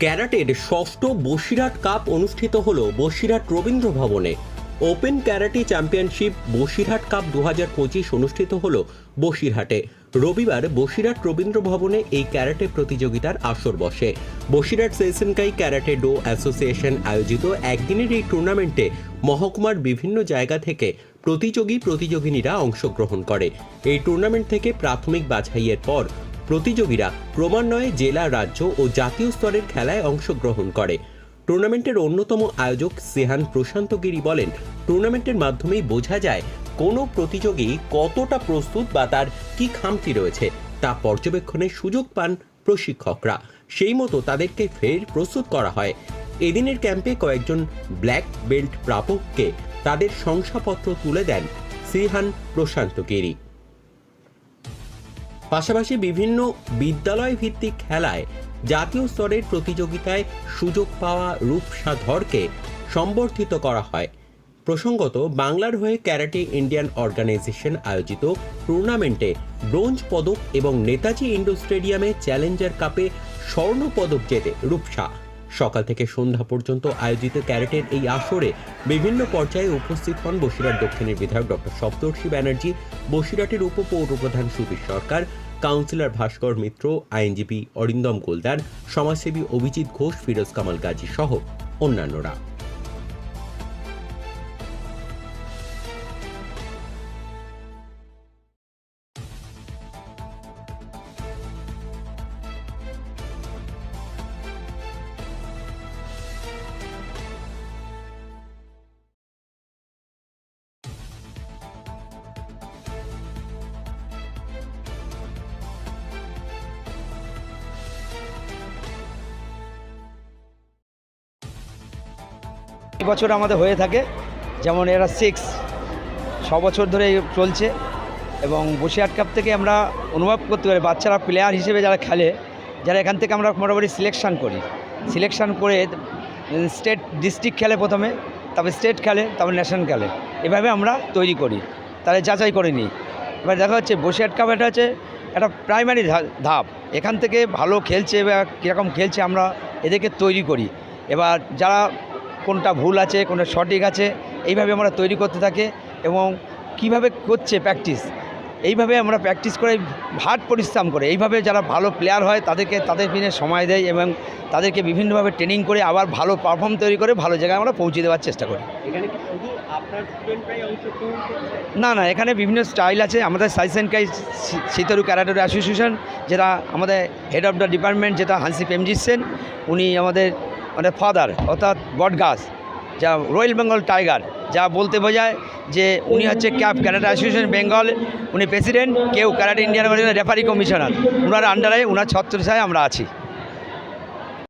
ক্যারাটের ষষ্ঠ বসিরহাট কাপ অনুষ্ঠিত হল বসিরহাট রবীন্দ্র ভবনে। Open karate championship Basirhat cup দু হাজার পঁচিশ অনুষ্ঠিত হল বসিরহাটে রবিবার বসিরহাট রবীন্দ্র ভবনে এই ক্যারাটে প্রতিযোগিতার আসর বসে। Basirhat Seishinkai karate do association আয়োজিত একদিনের এই টুর্নামেন্টে মহকুমার বিভিন্ন জায়গা থেকে প্রতিযোগী প্রতিযোগিনীরা অংশগ্রহণ করে। এই টুর্নামেন্ট থেকে প্রাথমিক বাছাইয়ের পর প্রতিযোগীরা ক্রমান্বয়ে জেলা, রাজ্য ও জাতীয় স্তরের খেলায় অংশগ্রহণ করে। টুর্নামেন্টের অন্যতম আয়োজক সেহান প্রশান্ত গিরি বলেন, টুর্নামেন্টের মাধ্যমেই বোঝা যায় কোনো প্রতিযোগী কতটা প্রস্তুত বা তার কি খামতি রয়েছে, তা পর্যবেক্ষণের সুযোগ পান প্রশিক্ষকরা। সেই মতো তাদেরকে ফের প্রস্তুত করা হয়। এদিনের ক্যাম্পে কয়েকজন ব্ল্যাক বেল্ট প্রাপককে তাদের শংসাপত্র তুলে দেন সিহান প্রশান্ত গিরি। পাশাপাশি বিভিন্ন বিদ্যালয় ভিত্তিক খেলায় জাতীয় স্তরের প্রতিযোগিতায় সুযোগ পাওয়া রূপসা ধরকে সম্বর্ধিত করা হয়। প্রসঙ্গত, বাংলার হয়ে ক্যারাটে ইন্ডিয়ান অর্গানাইজেশন আয়োজিত টুর্নামেন্টে ব্রোঞ্জ পদক এবং নেতাজি ইন্ডোর স্টেডিয়ামে চ্যালেঞ্জার কাপে স্বর্ণ পদক জেতে রূপসা। সকাল থেকে সন্ধ্যা পর্যন্ত আয়োজিত ক্যারেটের এই আসরে বিভিন্ন পর্যায়ে উপস্থিত হন বসিরহাট দক্ষিণের বিধায়ক ডক্টর সপ্তর্ষি ব্যানার্জি, বসিরহাটের উপপৌরপ্রধান সুবীর সরকার কাউন্সিলর ভাস্কর মিত্র আইনজীবী অরিন্দম গোলদার সমাজসেবী অভিজিৎ ঘোষ ফিরোজ কামাল গাজী সহ অন্যান্যরা। বছর আমাদের হয়ে থাকে। যেমন এরা সিক্স ছ বছর ধরে চলছে এবং বসিরহাট কাপ থেকে আমরা অনুভব করতে পারি, বাচ্চারা প্লেয়ার হিসেবে যারা খেলে, যারা এখান থেকে আমরা মোটামুটি সিলেকশান করি। সিলেকশান করে স্টেট ডিস্ট্রিক্ট খেলে প্রথমে, তারপরে স্টেট খেলে, তারপর ন্যাশনাল খেলে। এভাবে আমরা তৈরি করি। তাহলে যাচাই করে নিই। এবার দেখা হচ্ছে বসিরহাট কাপ এটা হচ্ছে একটা প্রাইমারি ধাপ। এখান থেকে ভালো খেলছে বা কীরকম খেলছে আমরা এদেরকে তৈরি করি। এবার যারা কোনটা ভুল আছে কোনটা সঠিক আছে এইভাবে আমরা তৈরি করতে থাকি এবং কীভাবে করছে প্র্যাকটিস এইভাবে আমরা প্র্যাকটিস করে হার্ড পরিশ্রম করে এইভাবে যারা ভালো প্লেয়ার হয় তাদেরকে তাদের পিনে সময় দেয় এবং তাদেরকে বিভিন্নভাবে ট্রেনিং করে আবার ভালো পারফর্ম তৈরি করে ভালো জায়গায় আমরা পৌঁছে দেওয়ার চেষ্টা করি। না না এখানে বিভিন্ন স্টাইল আছে। আমাদের সাইসেনকাই শীতরু ক্যারাটের অ্যাসোসিয়েশন যেটা আমাদের হেড অফ দ্য ডিপার্টমেন্ট যেটা হানসি প্রেমজিৎ সেন উনি আমাদের মানে ফাদার, অর্থাৎ বটগাছ, যা রয়্যাল বেঙ্গল টাইগার, যা বলতে বোঝায় যে উনি হচ্ছে ক্যাপ ক্যারাটে অ্যাসোসিয়েশন বেঙ্গল, উনি প্রেসিডেন্ট, কেউ ক্যারাটে ইন্ডিয়ান রেফারি কমিশনার। ওনার আন্ডারে ওনার ছত্রিশায় আমরা আছি।